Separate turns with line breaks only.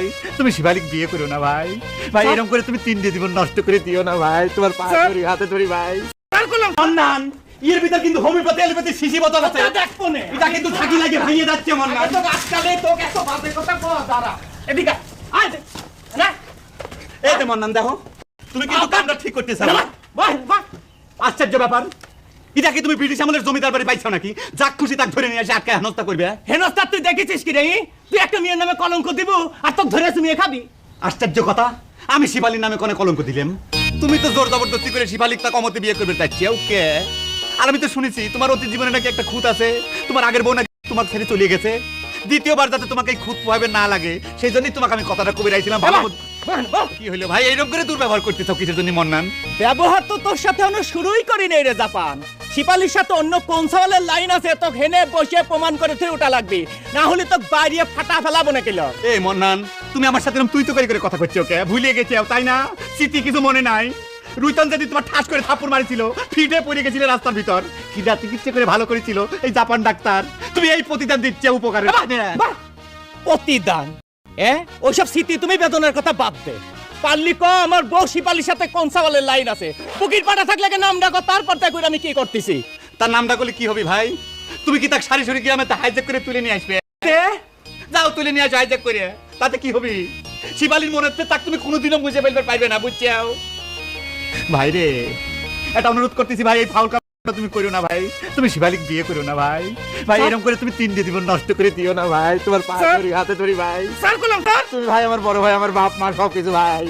ভাই। তুমি শিবালিক বিয়ে করো না ভাই। ভাই এরকম করে তুমি তিনটে জীবন নষ্ট করে দিও না ভাই। তোমার পা ধরি হাতে ধরি ভাই। মন্নান এর ভিতর কিন্তু হোমিওপ্যাথি এলোপ্যাথি শিশি বোতল আছে।
দেখব নে।
এটা কিন্তু থাকি লাগে ভাঙিয়ে যাচ্ছে মন্নান
তো আজকালে তো এত বাজে কথা কো দাঁড়া। এদিকে আয়। না।
এই যে মন্নান দেখো। তুমি কিন্তু কামটা ঠিক করতেছ। না
বাহ বাহ
আশ্চর্য ব্যাপার। এটা কি তুমি ব্রিটিশ আমলের জমিদার বাড়ি পাইছো নাকি? যাক খুশি তাক ধরে নিয়ে এসে আটকে হেনস্থা করবে
হেনস্তার তুই দেখেছিস কি রে? তুই একটা মেয়ের নামে কলঙ্ক দিব আর তোকে ধরে তুমি খাবি।
আশ্চর্য কথা আমি শিবালির নামে কোনে কলঙ্ক দিলাম? তুমি তো জোর জবরদস্তি করে শিবালিক তা কমতে বিয়ে করবে চাইছি ওকে? আর আমি তো শুনেছি তোমার অতি জীবনে নাকি একটা খুঁত আছে। তোমার আগের বউ নাকি তোমার ছেড়ে চলে গেছে। দ্বিতীয়বার যাতে তোমাকে এই খুঁত পোহাবে না লাগে সেই জন্যই তোমাকে আমি কথাটা কবি রাইছিলাম ভালো। কি হইল ভাই এইরকম করে দুর্ব্যবহার করতেছ কিসের জন্য মন্নান
ব্যবহার তো তোর সাথে এখনও শুরুই করি নাই রে জাপান। শিপালির সাথে অন্য কোন সওয়ালের লাইন আছে তো হেনে বসে প্রমাণ করে তুই ওটা লাগবি। না হলে তো বাইরে ফাটা ফেলাবো না কিলো।
এই মন্নান তুমি আমার সাথে তুই তো করে কথা করছ ওকে ভুলে গেছে তাই না? স্মৃতি কিছু মনে নাই। রুইতন যদি তোমার ঠাস করে থাপ্পড় মারিছিল ফিটে পড়ে গেছিলে রাস্তার ভিতর। কিডা চিকিৎসা করে ভালো করেছিল এই জাপান ডাক্তার। তুমি এই প্রতিদান দিচ্ছে উপকারে!
প্রতিদান। এ ওইসব স্মৃতি তুমি বেদনার কথা বাদ দে পারলি ক আমার বউ শিপালির সাথে কোন সওয়ালের লাইন আছে। পুকির পাটা থাকলে নাম ডাকো তারপর তাই করে আমি কি করতেছি?
তার নামটা করলে কি হবে ভাই? তুমি কি তাকে সারি সারি গ্রামে হাইজ্যাক করে তুলে নিয়ে আসবে? যাও তুলে নিয়ে আসো হাইজ্যাক করে। তাতে কি হবে? শিবালির মনে হচ্ছে তাকে তুমি কোনোদিনও বুঝে ফেলতে পারবে না বুঝছাও ভাই রে এটা অনুরোধ করতেছি ভাই এই ফাউল তুমি করো না ভাই? তুমি শিবালিক বিয়ে করো না ভাই। ভাই এরকম করে তুমি তিন জীবন নষ্ট করে দিও না ভাই। তোমার পা। ধরি হাতে ধরি ভাই।
স্যার করলাম স্যার।
তুমি ভাই আমার বড় ভাই আমার বাপ মা সব কিছু ভাই।